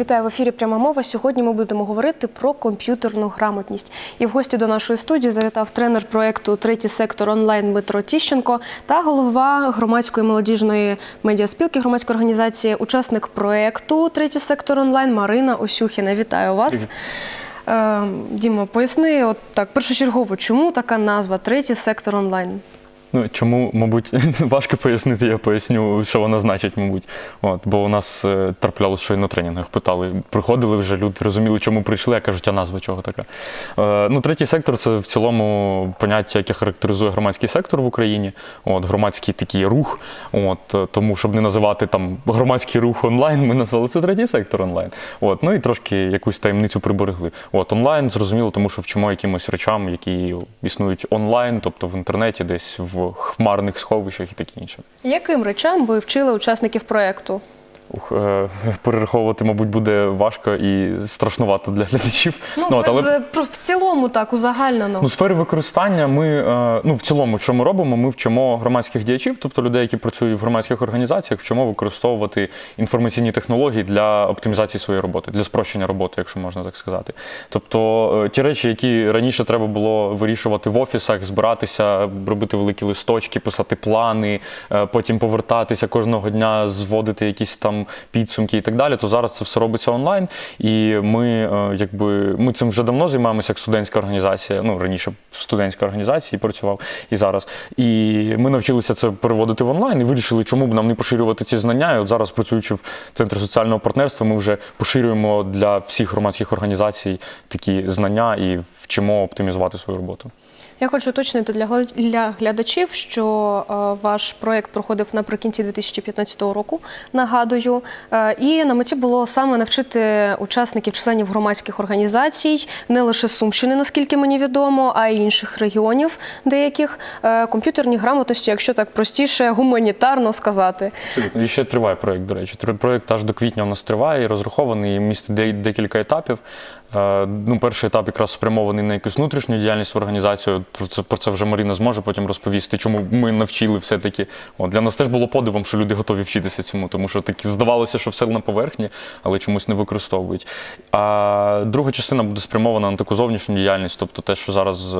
Вітаю в ефірі Пряма мова. Сьогодні ми будемо говорити про комп'ютерну грамотність. І в гості до нашої студії завітав тренер проєкту Третій сектор онлайн Дмитро Тіщенко та голова громадської молодіжної медіаспілки громадської організації, учасник проєкту Третій сектор онлайн Марина Осюхіна. Вітаю вас. Е, Діма, поясни, от так першочергово, чому така назва Третій сектор онлайн? Ну, чому, мабуть, важко пояснити, я поясню, що вона значить, мабуть. От, бо у нас е, траплялося, що і на тренінгах питали. Приходили вже люди, розуміли, чому прийшли, а кажуть, а назва чого така. Е, ну, третій сектор це в цілому поняття, яке характеризує громадський сектор в Україні. От, громадський такий рух. От, е, тому, щоб не називати там громадський рух онлайн, ми назвали це третій сектор онлайн. От, ну і трошки якусь таємницю приберегли. От, онлайн зрозуміло, тому що вчимо якимось речам, які існують онлайн, тобто в інтернеті, десь в хмарних сховищах і таке інше. Яким речам ви вчили учасників проєкту? Ух, е, перераховувати, мабуть, буде важко і страшнувато для глядачів. Ну, от, без, е, в цілому так, узагальнено. Ну, сфери використання ми, е, ну, в цілому, що ми робимо, ми вчимо громадських діячів, тобто людей, які працюють в громадських організаціях, вчимо використовувати інформаційні технології для оптимізації своєї роботи, для спрощення роботи, якщо можна так сказати. Тобто ті речі, які раніше треба було вирішувати в офісах, збиратися, робити великі листочки, писати плани, потім повертатися кожного дня, зводити якісь там підсумки і так далі, то зараз це все робиться онлайн. І ми, е, якби, ми цим вже давно займаємося як студентська організація. Ну, раніше в студентській організації працював і зараз. І ми навчилися це переводити в онлайн і вирішили, чому б нам не поширювати ці знання. І от зараз, працюючи в центрі соціального партнерства, ми вже поширюємо для всіх громадських організацій такі знання і вчимо оптимізувати свою роботу. Я хочу уточнити для глядачів, що е, ваш проєкт проходив наприкінці 2015 року. Нагадую, Е, і на меті було саме навчити учасників, членів громадських організацій, не лише Сумщини, наскільки мені відомо, а й інших регіонів деяких е, комп'ютерній грамотності, якщо так простіше, гуманітарно сказати. І ще триває проєкт, до речі. Проєкт аж до квітня у нас триває і розрахований, і містить де- декілька етапів. Ну, перший етап якраз спрямований на якусь внутрішню діяльність в організацію. Про це, про це вже Маріна зможе потім розповісти, чому ми навчили все-таки. Для нас теж було подивом, що люди готові вчитися цьому, тому що так здавалося, що все на поверхні, але чомусь не використовують. А друга частина буде спрямована на таку зовнішню діяльність, тобто те, що зараз е,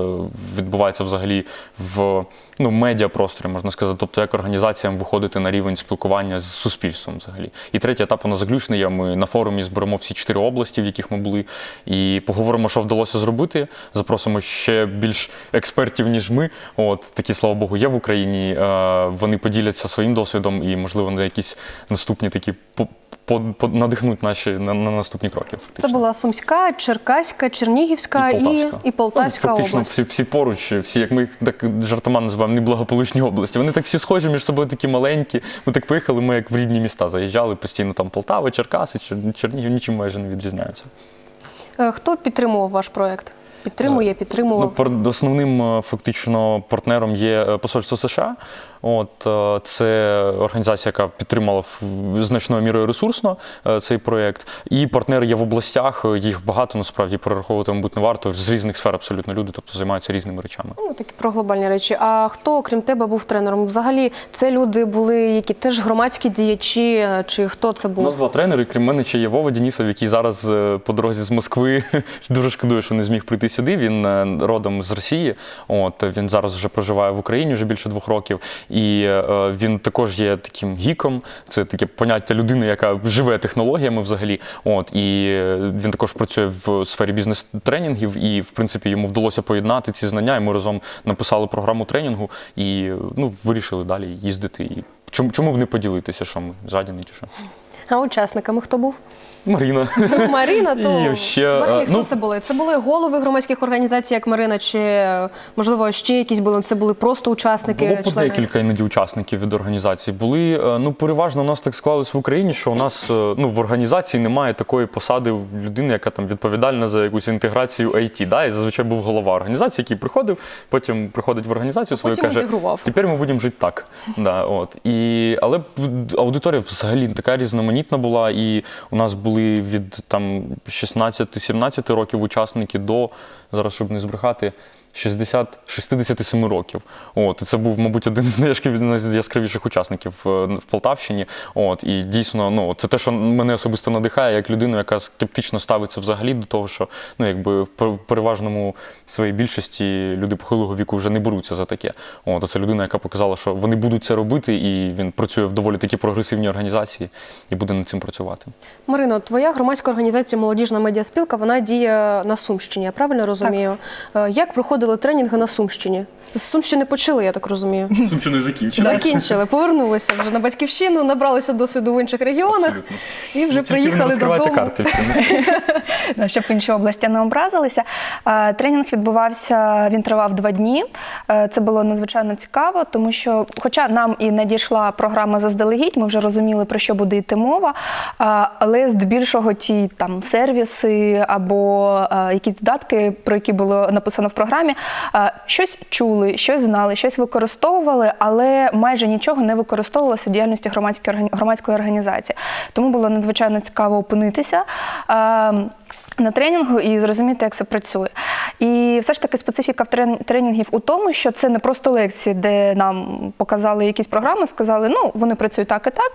відбувається взагалі в ну, медіапросторі, можна сказати, тобто як організаціям виходити на рівень спілкування з суспільством взагалі. І третій етап воно заключний. Ми на форумі зберемо всі чотири області, в яких ми були, і поговоримо, що вдалося зробити. Запросимо ще більш експертів, ніж ми. От такі, слава Богу, є в Україні. Е, Вони поділяться своїм досвідом і, можливо, на якісь наступні такі надихнуть наші на, на наступні кроки. Це була Сумська, Черкаська, Чернігівська і, Полтавська. і Полтавська ну, фактично область. всі, всі поруч, всі, як ми їх так жартома називаємо, неблагополучні області. Вони так всі схожі між собою такі маленькі. Ми так поїхали, ми як в рідні міста заїжджали постійно там Полтава, Черкаси, Чер- Чернігів, нічим майже не відрізняються. Е, Хто підтримував ваш проєкт? Підтримує, підтримував. Ну, основним е, фактично партнером є е, посольство США. От е, це організація, яка підтримала значною мірою ресурсно е, цей проєкт. І партнери є в областях. е, Їх багато насправді перераховувати, мабуть, не варто з різних сфер абсолютно люди, тобто займаються різними речами. Ну, такі про глобальні речі. А хто, окрім тебе, був тренером? Взагалі, це люди були, які теж громадські діячі, чи хто це У був? нас два тренери, крім мене, ще є Вова Дінісов, який зараз по дорозі з Москви дуже шкодує, що не зміг прийти сюди. Він родом з Росії. От він зараз вже проживає в Україні вже більше двох років. І е, він також є таким гіком. Це таке поняття людини, яка живе технологіями взагалі. От і е, він також працює в сфері бізнес-тренінгів. І в принципі йому вдалося поєднати ці знання. І ми разом написали програму тренінгу і ну вирішили далі їздити. І чому, чому б не поділитися, що ми жадіні чи що? А учасниками хто був? Марина. Ну, то І ще, взагалі хто ну- це були? Це були голови громадських організацій, як Марина, чи можливо ще якісь були? Це були просто учасники, Було по члени? декілька іноді учасників від організації. Були е, ну переважно у нас так склалось в Україні, що у нас е, ну в організації немає такої посади людини, яка там відповідальна за якусь інтеграцію IT. Да? І зазвичай був голова організації, який приходив, потім приходить в організацію свою потім каже, інтегрував. тепер ми будемо жити так. Да, от. І, але аудиторія взагалі така різноманітна була, і у нас були від там 16-17 років учасники до зараз, щоб не збрехати. 60, 67 років. От, і це був, мабуть, один з найяскравіших учасників е, в Полтавщині. От, і дійсно, ну, це те, що мене особисто надихає, як людину, яка скептично ставиться взагалі до того, що ну, якби, в пер- переважному своїй більшості люди похилого віку вже не беруться за таке. От, це людина, яка показала, що вони будуть це робити, і він працює в доволі такі прогресивній організації і буде над цим працювати. Марино, твоя громадська організація Молодіжна медіаспілка вона діє на Сумщині. Я правильно розумію? Е, Як проходили тренінги на Сумщині? З Сумщини почали, я так розумію. Сумщиною закінчили. Закінчили, повернулися вже на батьківщину, набралися досвіду в інших регіонах і вже приїхали додому. карти. Да, щоб інші області не образилися. Тренінг відбувався, він тривав два дні. Це було надзвичайно цікаво, тому що, хоча нам і надійшла програма заздалегідь, ми вже розуміли, про що буде йти мова, але здебільшого ті там сервіси або якісь додатки, про які було написано в програмі, е, щось чули, щось знали, щось використовували, але майже нічого не використовувалося в діяльності громадської організації. Тому було надзвичайно цікаво опинитися. На тренінгу і зрозуміти, як це працює. І все ж таки специфіка тренінгів у тому, що це не просто лекції, де нам показали якісь програми, сказали, ну вони працюють так і так.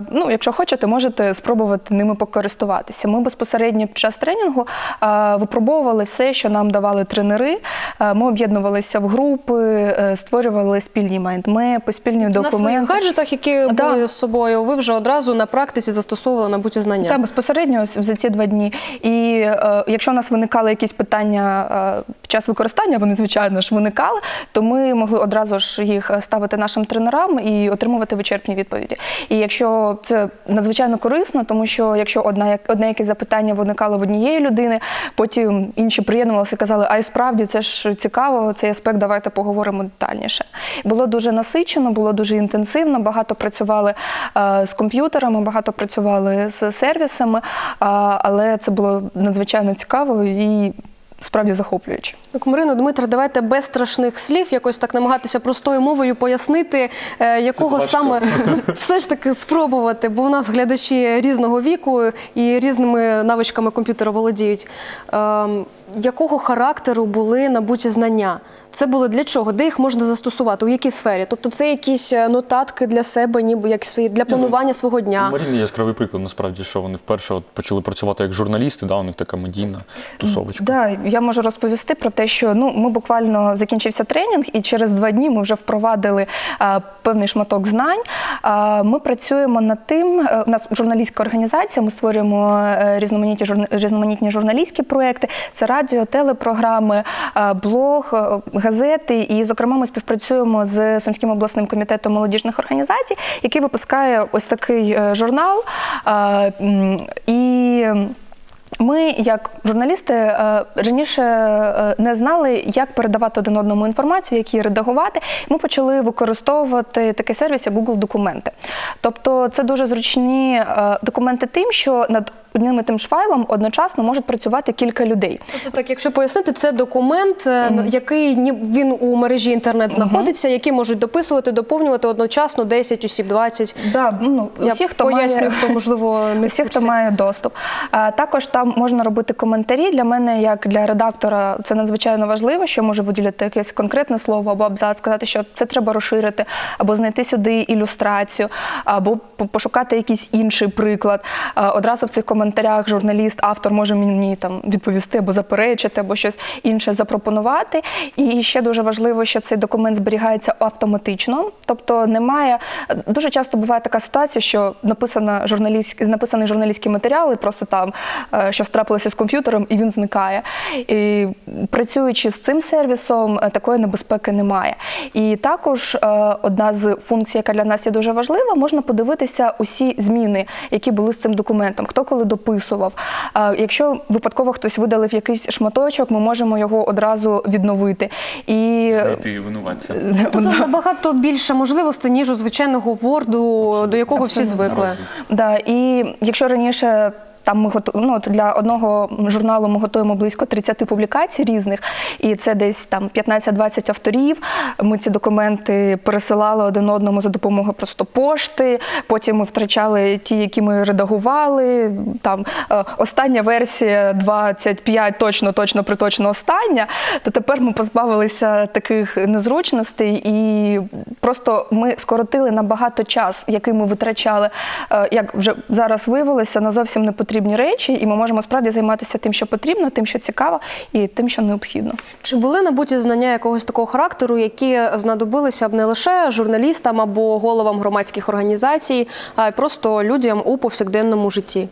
Е, ну, якщо хочете, можете спробувати ними покористуватися. Ми безпосередньо під час тренінгу е, випробовували все, що нам давали тренери. Е, ми об'єднувалися в групи, е, створювали спільні майндмепи, спільні На своїх гаджетах, які Да. були з собою, ви вже одразу на практиці застосовували набуті знання. Так, безпосередньо за ці два дні. І е, якщо у нас виникали якісь питання е, під час використання, вони звичайно ж виникали, то ми могли одразу ж їх ставити нашим тренерам і отримувати вичерпні відповіді. І якщо це надзвичайно корисно, тому що якщо одна одне якесь запитання виникало в однієї людини, потім інші приєднувалися і казали, а й справді це ж цікаво, цей аспект, давайте поговоримо детальніше. Було дуже насичено, було дуже інтенсивно, багато працювали е, з комп'ютерами, багато працювали з сервісами, але це було надзвичайно цікаво і справді захоплююче. Так, Марино, Дмитро, давайте без страшних слів якось так намагатися простою мовою пояснити, е, якого саме все ж таки спробувати, бо у нас глядачі різного віку і різними навичками комп'ютера володіють. Якого характеру були набуті знання? Це були для чого? Де їх можна застосувати? У якій сфері? Тобто це якісь е, нотатки для себе, ніби як свої для планування свого У дня. Маріни яскравий приклад, насправді, що вони вперше от почали працювати як журналісти, да, у них така медійна тусовочка. Да, я можу розповісти про те, що ну ми буквально закінчився тренінг, і через два дні ми вже впровадили а, певний шматок знань. А, ми працюємо над тим. е, У нас журналістська організація. Ми створюємо е, різноманітні журна- різноманітні журналістські проекти. Це радіо, телепрограми, е, блог, е, газети. І, зокрема, ми співпрацюємо з Сумським обласним комітетом молодіжних організацій, який випускає ось такий е, журнал. І ми, як журналісти, раніше не знали, як передавати один одному інформацію, як її редагувати. Ми почали використовувати такий сервіс, як Google Документи. Тобто, це дуже зручні документи тим, що над одним і тим ж файлом одночасно можуть працювати кілька людей. Тобто, так, якщо пояснити, це документ, е, який він у мережі інтернет знаходиться, який можуть дописувати, доповнювати одночасно 10 осіб, 20. Да, ну, Я всі, хто поясню, має... хто можливо не Всі, хто має доступ. А, також там можна робити коментарі. Для мене, як для редактора, це надзвичайно важливо, що можу виділити якесь конкретне слово або абзац, сказати, що це треба розширити, або знайти сюди ілюстрацію, або пошукати якийсь інший приклад. Одразу в цих коментарях журналіст, автор може мені там відповісти або заперечити, або щось інше запропонувати. І ще дуже важливо, що цей документ зберігається автоматично, тобто немає дуже часто буває така ситуація, що написана журналістський написаний журналістський матеріал, і просто там е, щось трапилося з комп'ютером, і він зникає. І працюючи з цим сервісом, е, такої небезпеки немає. І також е, одна з функцій, яка для нас є дуже важлива, можна подивитися усі зміни, які були з цим документом, хто коли дописував. Е, Якщо випадково хтось видалив якийсь шматочок, ми можемо його одразу відновити. І Знайти винуватця. Тут набагато більше можливостей, ніж у звичайного Word, до якого всі звикли. Да, і якщо раніше Там ми готу... ну, для одного журналу ми готуємо близько 30 публікацій різних, і це десь там 15-20 авторів. Ми ці документи пересилали один одному за допомогою просто пошти. Потім ми втрачали ті, які ми редагували. Там е, остання версія 25, точно, точно, приточно остання. То тепер ми позбавилися таких незручностей, і просто ми скоротили набагато час, який ми витрачали, е, як вже зараз виявилося, на зовсім непотрібні речі, і ми можемо справді займатися тим, що потрібно, тим, що цікаво, і тим, що необхідно. Чи були набуті знання якогось такого характеру, які знадобилися б не лише журналістам або головам громадських організацій, а й просто людям у повсякденному житті?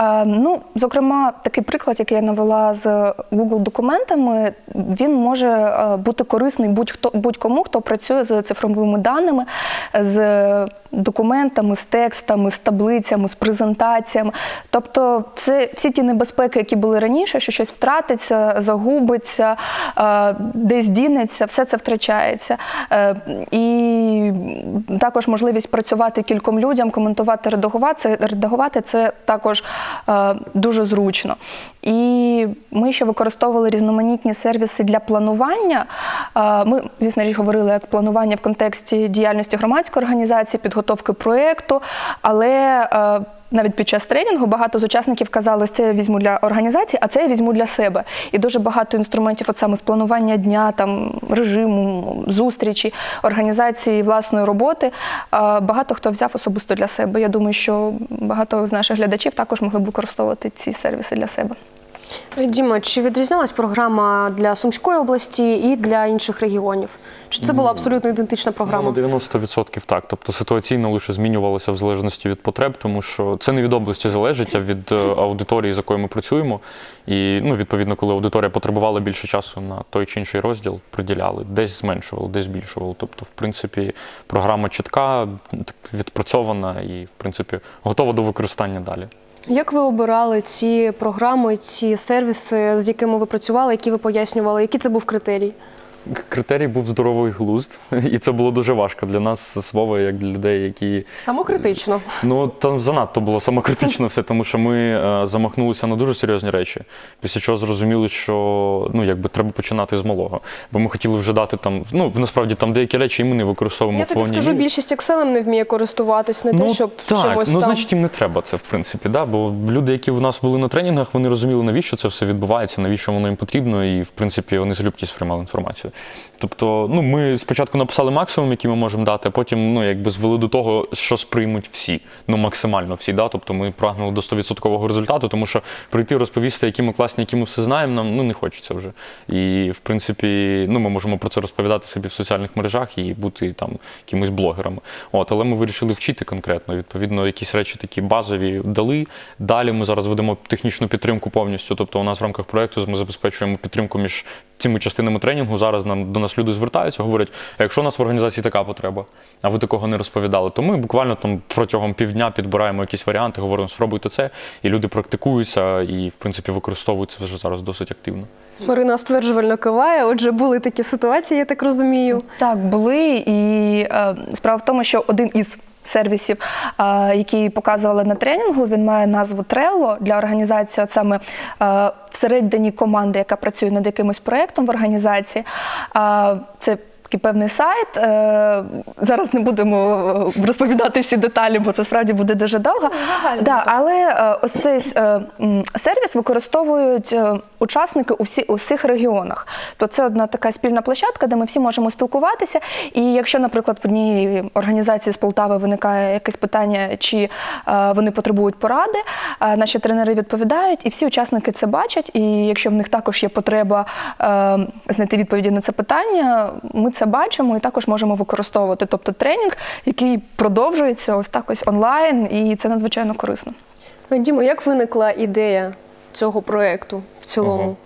Е, Ну, зокрема, такий приклад, який я навела з Google документами, він може е, бути корисний будь-хто будь-кому, хто працює з цифровими даними, з документами, з текстами, з таблицями, з презентаціями. Тобто, це всі ті небезпеки, які були раніше, що щось втратиться, загубиться, е, десь дінеться, все це втрачається. Е, І також можливість працювати кільком людям, коментувати, редагувати, редагувати це також е, дуже зручно. І ми ще використовували різноманітні сервіси для планування. Ми, звісно говорили як планування в контексті діяльності громадської організації, підготовки проєкту, але е, навіть під час тренінгу багато з учасників казали, що це я візьму для організації, а це я візьму для себе. І дуже багато інструментів, от саме з планування дня, там режиму, зустрічі, організації власної роботи. е, Багато хто взяв особисто для себе. Я думаю, що багато з наших глядачів також могли б використовувати ці сервіси для себе. Діма, чи відрізнялась програма для Сумської області і для інших регіонів? Чи це була абсолютно ідентична програма? Ну, на 90% так. Тобто ситуаційно лише змінювалося в залежності від потреб, тому що це не від області залежить, а від е, аудиторії, з якою ми працюємо. І ну, відповідно, коли аудиторія потребувала більше часу на той чи інший розділ, приділяли, десь зменшували, десь збільшували. Тобто, в принципі, програма чітка, відпрацьована і, в принципі, готова до використання далі. Як ви обирали ці програми, ці сервіси, з якими ви працювали, які ви пояснювали? Який це був критерій? Критерій був здоровий глузд, і це було дуже важко для нас, Слово, як для людей, які Самокритично. Ну там занадто було самокритично все, тому що ми е, замахнулися на дуже серйозні речі. Після чого зрозуміли, що ну якби треба починати з малого. Бо ми хотіли вже дати там. Ну насправді там деякі речі і ми не використовуємо Я в тобі повній скажу, більшість Excel не вміє користуватись, не те, щоб так, чимось ну там. значить їм не треба це, в принципі. Да? Бо люди, які у нас були на тренінгах, вони розуміли, навіщо це все відбувається, навіщо воно їм потрібно, і в принципі вони з любкістю сприймали інформацію. Тобто, ну ми спочатку написали максимум, який ми можемо дати, а потім ну якби звели до того, що сприймуть всі, ну максимально всі. Да? Тобто ми прагнули до 100% результату, тому що прийти розповісти, які ми класні, які ми все знаємо, нам ну не хочеться вже. І в принципі, ну ми можемо про це розповідати собі в соціальних мережах і бути там якимись блогерами. От, але ми вирішили вчити конкретно. Відповідно, якісь речі такі базові дали. Далі ми зараз ведемо технічну підтримку повністю. Тобто, у нас в рамках проекту ми забезпечуємо підтримку між цими частинами тренінгу. Зараз нам до нас люди звертаються, говорять: якщо у нас в організації така потреба, а ви такого не розповідали, то ми буквально там протягом півдня підбираємо якісь варіанти, говоримо, спробуйте це, і люди практикуються і, в принципі, використовують це вже зараз досить активно. Марина стверджувально киває. Отже, були такі ситуації, я так розумію. Так, були. І е, справа в тому, що один із сервісів, е, який показували на тренінгу, він має назву Trello для організації, от саме е, всередині команди, яка працює над якимось проєктом в організації. Е, це Такий певний сайт. Е, Зараз не будемо е, розповідати всі деталі, бо це справді буде дуже довго. Да, але е, ось цей сервіс використовують учасники у всі у всіх регіонах. То це одна така спільна площадка, де ми всі можемо спілкуватися. І якщо, наприклад, в одній організації з Полтави виникає якесь питання, чи вони потребують поради, наші тренери відповідають, і всі учасники це бачать. І якщо в них також є потреба знайти відповіді на це питання, ми це бачимо і також можемо використовувати. Тобто тренінг, який продовжується ось так ось онлайн, і це надзвичайно корисно. Дімо, як виникла ідея цього проєкту в цілому? Ого.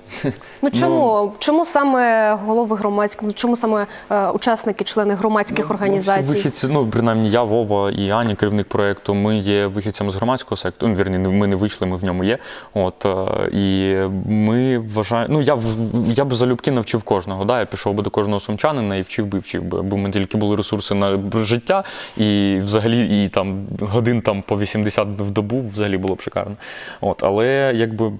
Ну чому? чому саме голови громадських, ну, чому саме е, учасники, члени громадських організацій? Всі вихідці, ну принаймні я, Вова і Аня, керівник проєкту, ми є вихідцями з громадського сектору. Ну, вірні, ми не вийшли, ми в ньому є. От е, і ми вважаємо, ну я я б залюбки навчив кожного. Да? Я пішов би до кожного сумчанина і вчив би, вчив би, бо ми тільки були ресурси на життя, і взагалі і там годин там по 80 в добу взагалі було б шикарно. От, але якби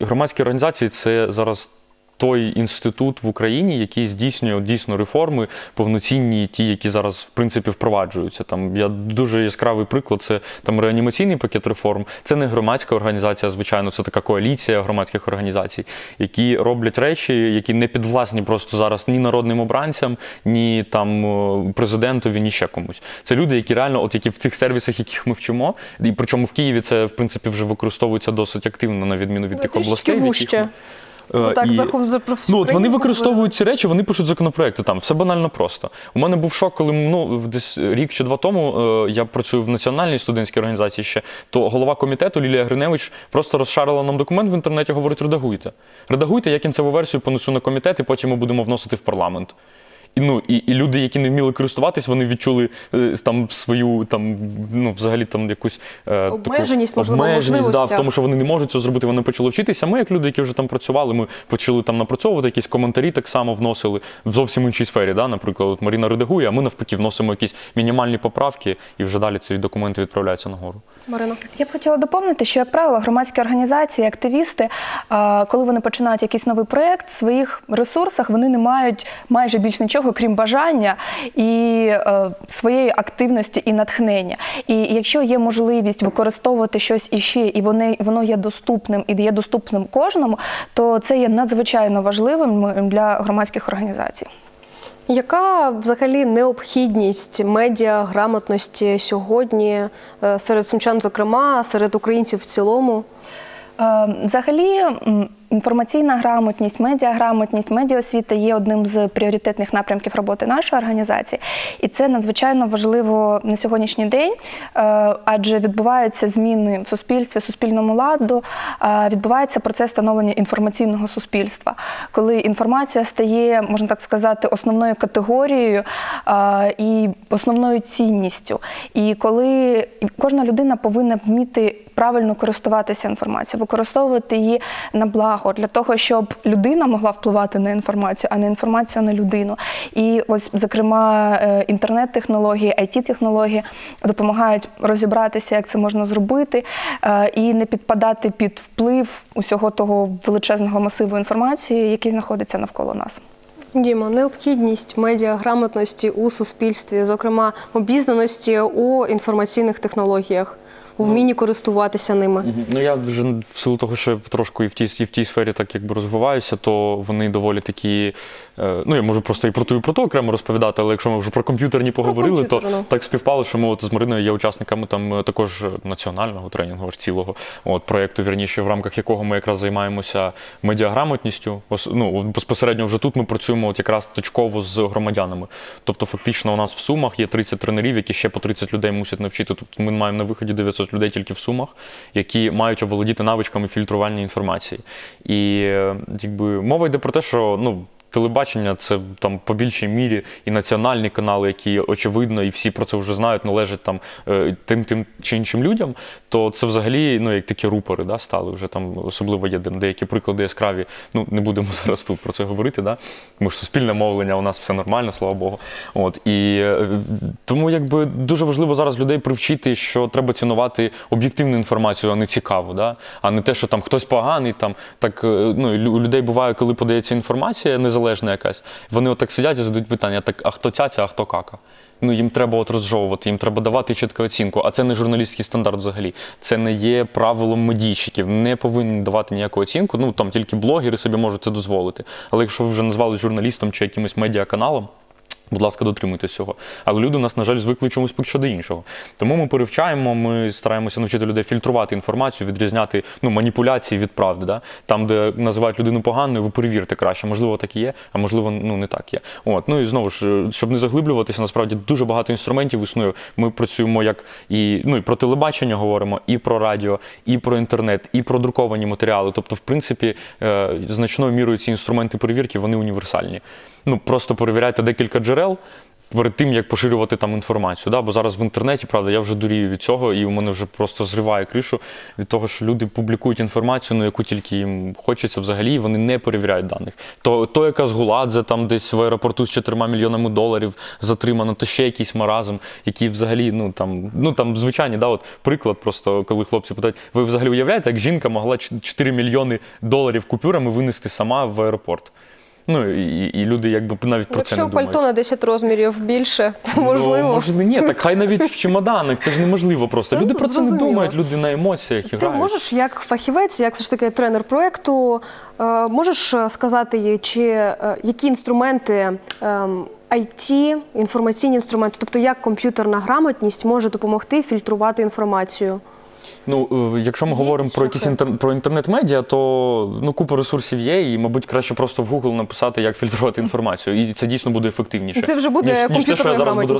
громадські організації це зараз той інститут в Україні, який здійснює дійсно реформи, повноцінні, ті, які зараз в принципі впроваджуються. Там я дуже яскравий приклад. Це там реанімаційний пакет реформ. Це не громадська організація, звичайно, це така коаліція громадських організацій, які роблять речі, які не підвласні просто зараз ні народним обранцям, ні там президентові, ні ще комусь. Це люди, які реально, от які в цих сервісах, яких ми вчимо, і причому в Києві це в принципі вже використовується досить активно, на відміну від тих Трішки областей. в яких ми- Ну, Е, так, і- захоп за Ну, от вони використовують ці речі, вони пишуть законопроекти там. Все банально просто. У мене був шок, коли ну, десь рік чи два тому е, я працюю в національній студентській організації ще, то голова комітету Лілія Гриневич просто розшарила нам документ в інтернеті, говорить: редагуйте. Редагуйте, я кінцеву версію понесу на комітет, і потім ми будемо вносити в парламент. І, ну, і, і люди, які не вміли користуватись, вони відчули е, там свою там, ну, взагалі там якусь е, Обмеженість, таку, можливо, обмеженість да, в можливостях. тому, що вони не можуть це зробити, вони почали вчитися. Ми, як люди, які вже там працювали, ми почали там напрацьовувати якісь коментарі, так само вносили в зовсім іншій сфері. Да? Наприклад, от Маріна редагує, а ми навпаки вносимо якісь мінімальні поправки, і вже далі ці документи відправляються нагору. Марина. Я б хотіла доповнити, що, як правило, громадські організації, активісти, а, коли вони починають якийсь новий проєкт, в своїх ресурсах вони не мають майже більш нічого, крім бажання і е, своєї активності і натхнення. І якщо є можливість використовувати щось іще, і вони, воно є доступним і є доступним кожному, то це є надзвичайно важливим для громадських організацій. Яка взагалі необхідність медіа грамотності сьогодні е, серед сумчан, зокрема, серед українців в цілому? Е, Взагалі, інформаційна грамотність, медіаграмотність, медіаосвіта є одним з пріоритетних напрямків роботи нашої організації, і це надзвичайно важливо на сьогоднішній день, е, адже відбуваються зміни в суспільстві, суспільному ладу, е, відбувається процес становлення інформаційного суспільства, коли інформація стає, можна так сказати, основною категорією е, і основною цінністю. І коли кожна людина повинна вміти правильно користуватися інформацією, використовувати її на благо для того, щоб людина могла впливати на інформацію, а не інформація на людину. І ось, зокрема, е, інтернет-технології, it технології допомагають розібратися, як це можна зробити, е, і не підпадати під вплив усього того величезного масиву інформації, який знаходиться навколо нас. Діма, необхідність медіаграмотності у суспільстві, зокрема обізнаності у інформаційних технологіях, у вмінні користуватися ними. Ну я вже в силу того, що я трошку і в тій, і в тій сфері так якби розвиваюся, то вони доволі такі. Е, Ну, я можу просто і про ту, і про то окремо розповідати, але якщо ми вже про комп'ютерні поговорили, комп'ютерну. то так співпало, що ми от з Мариною є учасниками там е, також національного тренінгу, аж цілого от проєкту, вірніше, в рамках якого ми якраз займаємося медіаграмотністю. Ну, безпосередньо вже тут ми працюємо от якраз точково з громадянами. Тобто, фактично, у нас в Сумах є 30 тренерів, які ще по 30 людей мусять навчити. Тобто ми маємо на виході 900 людей тільки в Сумах, які мають оволодіти навичками фільтрування інформації. І е, якби мова йде про те, що ну. Телебачення це там по більшій мірі і національні канали, які очевидно, і всі про це вже знають, належать там е, тим тим чи іншим людям. То це взагалі ну як такі рупори да, стали вже там, особливо є деякі приклади яскраві. Ну не будемо зараз тут про це говорити. Да? Тому що суспільне мовлення у нас все нормально, слава Богу. От і е, тому якби дуже важливо зараз людей привчити, що треба цінувати об'єктивну інформацію, а не цікаву, да? а не те, що там хтось поганий. Там так е, ну людей буває, коли подається інформація незалежна якась. Вони отак сидять і задають питання: так а хто цяця, а хто кака? Ну, їм треба от розжовувати, їм треба давати чітку оцінку. А це не журналістський стандарт взагалі. Це не є правилом медійщиків. Не повинні давати ніяку оцінку. Ну там тільки блогери собі можуть це дозволити. Але якщо ви вже назвали журналістом чи якимось медіаканалом, Будь ласка, дотримуйтесь цього. Але люди у нас, на жаль, звикли чомусь поки що до іншого. Тому ми перевчаємо, ми стараємося навчити людей фільтрувати інформацію, відрізняти ну, маніпуляції від правди. Да? Там, де називають людину поганою, ви перевірте краще. Можливо, так і є, а можливо, ну не так є. От. Ну і знову ж, щоб не заглиблюватися, насправді дуже багато інструментів існує. Ми працюємо як і, ну, і про телебачення говоримо, і про радіо, і про інтернет, і про друковані матеріали. Тобто, в принципі, е, значною мірою ці інструменти перевірки вони універсальні. Ну просто перевіряйте декілька джерел. Перед тим як поширювати там інформацію, да? бо зараз в інтернеті, правда, я вже дурію від цього, і у мене вже просто зриває кришу від того, що люди публікують інформацію, ну яку тільки їм хочеться взагалі, і вони не перевіряють даних. То, то яка з Гуладзе там десь в аеропорту з 4 мільйонами доларів затримано, то ще якийсь маразм, який взагалі, ну там, ну там звичайні, да, от приклад, просто коли хлопці питають, ви взагалі уявляєте, як жінка могла 4 мільйони доларів купюрами винести сама в аеропорт? Ну і, і люди якби навіть про це не думають. пальто на 10 розмірів більше, то можливо. Ну, можливо, ні, так хай навіть в чемоданах, це ж неможливо просто. Ну, Люди про це не зрозуміло. думають, люди на емоціях і Ти грають. можеш як фахівець, як все ж таки тренер проєкту, е, можеш е, сказати, їй, чи е, які інструменти ем, IT, інформаційні інструменти, тобто як комп'ютерна грамотність може допомогти фільтрувати інформацію? Ну, е, якщо ми говоримо про якісь інтер... про інтернет-медіа, то ну купа ресурсів є, і, мабуть, краще просто в Google написати, як фільтрувати інформацію. І це дійсно буде ефективніше. Це вже буде ніж, ніж те, що я зараз буду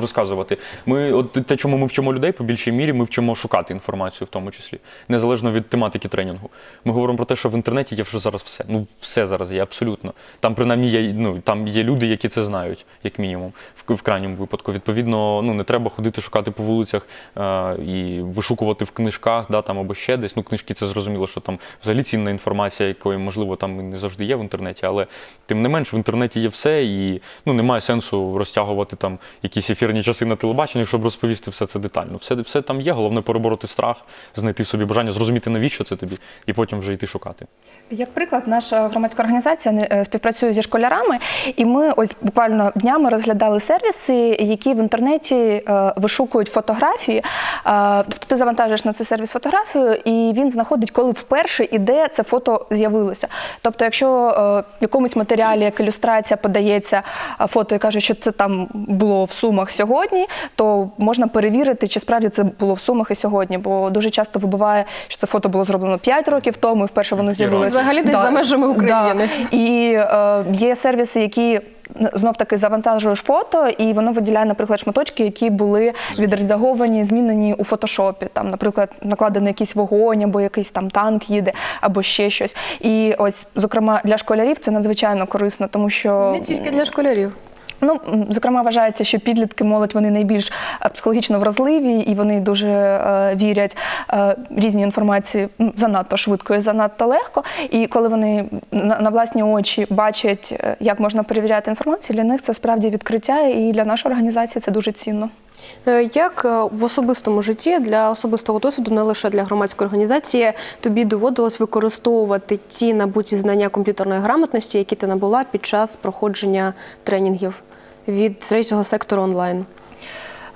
розказувати. Ми, от те, чому ми вчимо людей, по більшій мірі, ми вчимо шукати інформацію в тому числі, незалежно від тематики тренінгу. Ми говоримо про те, що в інтернеті є вже зараз все. Ну, все зараз є абсолютно. Там принаймні є, ну, там є люди, які це знають, як мінімум, в, в крайньому випадку. Відповідно, ну не треба ходити шукати по вулицях е, і вишукувати в книжках, да, там або ще десь. Ну, книжки це зрозуміло, що там взагалі цінна інформація, якої, можливо, там і не завжди є в інтернеті, але тим не менш в інтернеті є все, і ну немає сенсу розтягувати там якісь ефірні часи на телебаченні, щоб розповісти все це детально. Все, все там є. Головне перебороти страх, знайти в собі бажання, зрозуміти, навіщо це тобі, і потім вже йти шукати. Як приклад, наша громадська організація е, співпрацює зі школярами, і ми ось буквально днями розглядали сервіси, які в інтернеті е, вишукують фотографії. Е, Тобто ти завантажуєш на цей сервіс фотографію, і він знаходить, коли вперше і де це фото з'явилося. Тобто, якщо е, в якомусь матеріалі як ілюстрація подається фото і каже, що це там було в сумах сьогодні, то можна перевірити, чи справді це було в сумах і сьогодні. Бо дуже часто вибуває, що це фото було зроблено 5 років тому, і вперше воно з'явилося. Взагалі десь за межами України. Да. І е, є сервіси, які знов таки завантажуєш фото, і воно виділяє, наприклад, шматочки, які були відредаговані, змінені у фотошопі. Там, наприклад, накладений якийсь вогонь, або якийсь там танк їде, або ще щось. І ось, зокрема, для школярів це надзвичайно корисно, тому що Не тільки для школярів. Ну, зокрема, вважається, що підлітки, молодь, вони найбільш е, психологічно вразливі і вони дуже е, вірять е, різні інформації занадто швидко і занадто легко. І коли вони на, на власні очі бачать, е, як можна перевіряти інформацію, для них це справді відкриття, і для нашої організації це дуже цінно. Е, Як е, в особистому житті для особистого досвіду, не лише для громадської організації, тобі доводилось використовувати ті набуті знання комп'ютерної грамотності, які ти набула під час проходження тренінгів від третього сектору онлайн?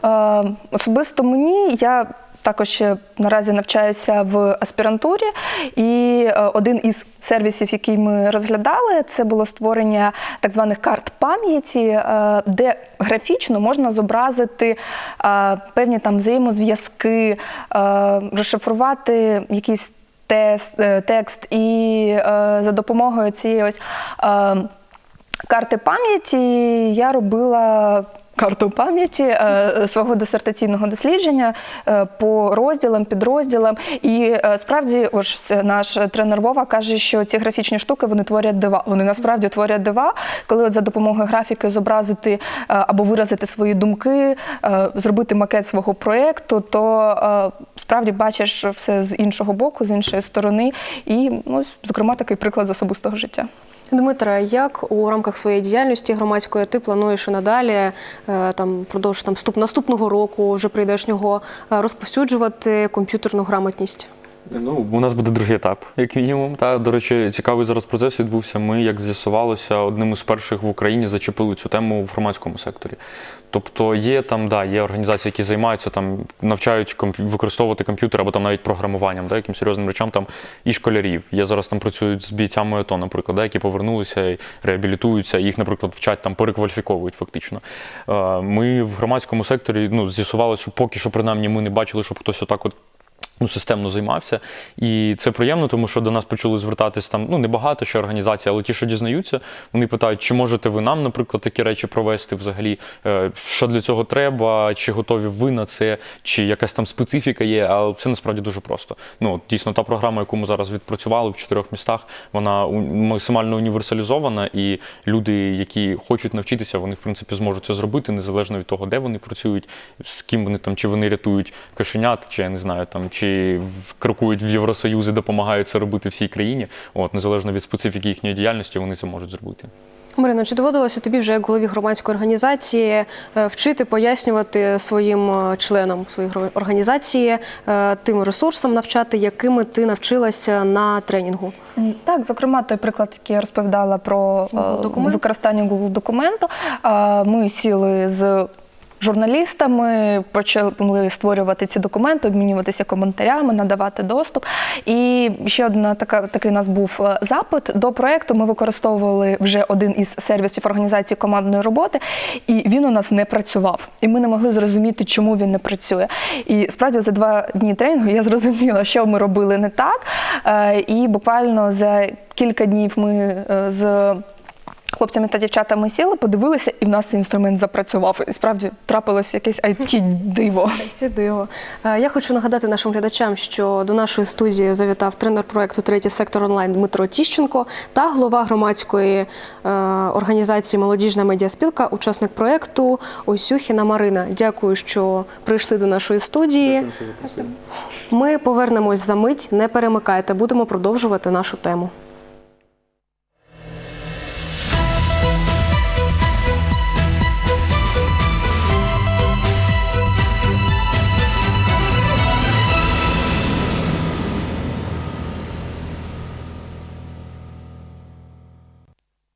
Е, Особисто мені я також наразі навчаюся в аспірантурі, і е, один із сервісів, який ми розглядали, це було створення так званих карт пам'яті, е, де графічно можна зобразити е, певні там взаємозв'язки, е, розшифрувати якийсь е, текст, і е, за допомогою цієї ось. е, карти пам'яті я робила. Карту пам'яті е, свого дисертаційного дослідження е, по розділам, підрозділам. І е, справді, ось наш тренер Вова каже, що ці графічні штуки вони творять дива. Вони насправді творять дива, коли от за допомогою графіки зобразити або виразити свої думки, зробити макет свого проєкту, то справді бачиш все з іншого боку, з іншої сторони. І, ну, зокрема, такий приклад з особистого життя. Дмитре, як у рамках своєї діяльності громадської ти плануєш і надалі е, там продовж там наступного року, вже прийдешнього, е, розповсюджувати комп'ютерну грамотність? Ну, у нас буде другий етап, як мінімум. Та, до речі, цікавий зараз процес відбувся. Ми, як з'ясувалося, одним із перших в Україні зачепили цю тему в громадському секторі. Тобто є там, да, є організації, які займаються там, навчають комп- використовувати комп'ютер або там навіть програмуванням, да, якимсь серйозним речам там і школярів. Є зараз там працюють з бійцями АТО, наприклад, да, які повернулися і реабілітуються, їх, наприклад, вчать там перекваліфіковують фактично. Е, Ми в громадському секторі ну, з'ясували, що поки що принаймні ми не бачили, щоб хтось отак от ну, системно займався. І це приємно, тому що до нас почали звертатись там ну небагато ще організацій, але ті, що дізнаються, вони питають, чи можете ви нам, наприклад, такі речі провести взагалі, е, що для цього треба, чи готові ви на це, чи якась там специфіка є. Але це насправді дуже просто. Ну дійсно, та програма, яку ми зараз відпрацювали в чотирьох містах, вона максимально універсалізована, і люди, які хочуть навчитися, вони в принципі зможуть це зробити незалежно від того, де вони працюють, з ким вони там, чи вони рятують кошенят, чи я не знаю, там чи в- крокують в Євросоюз і допомагають це робити всій країні. От незалежно від специфіки їхньої діяльності, вони це можуть зробити. Марина, чи доводилося тобі вже як голові громадської організації е, вчити пояснювати своїм е, членам своєї організації е, тим ресурсам навчати, якими ти навчилася на тренінгу? Так, зокрема, той приклад, який я розповідала про Google документ. використання Google документу. Е, Ми сіли з журналістами, почали створювати ці документи, обмінюватися коментарями, надавати доступ. І ще одна така такий у нас був е, запит до проекту. Ми використовували вже один із сервісів організації командної роботи, і він у нас не працював. І ми не могли зрозуміти, чому він не працює. І справді за два дні тренінгу я зрозуміла, що ми робили не так. Е, І буквально за кілька днів ми е, з хлопцями та дівчатами сіли, подивилися, і в нас інструмент запрацював. І справді трапилось якесь it диво. Це диво. Е, Я хочу нагадати нашим глядачам, що до нашої студії завітав тренер проекту Третій сектор онлайн Дмитро Тіщенко та голова громадської е, організації Молодіжна медіаспілка, учасник проекту Осюхіна Марина. Дякую, що прийшли до нашої студії. Ми повернемось за мить. Не перемикайте, будемо продовжувати нашу тему.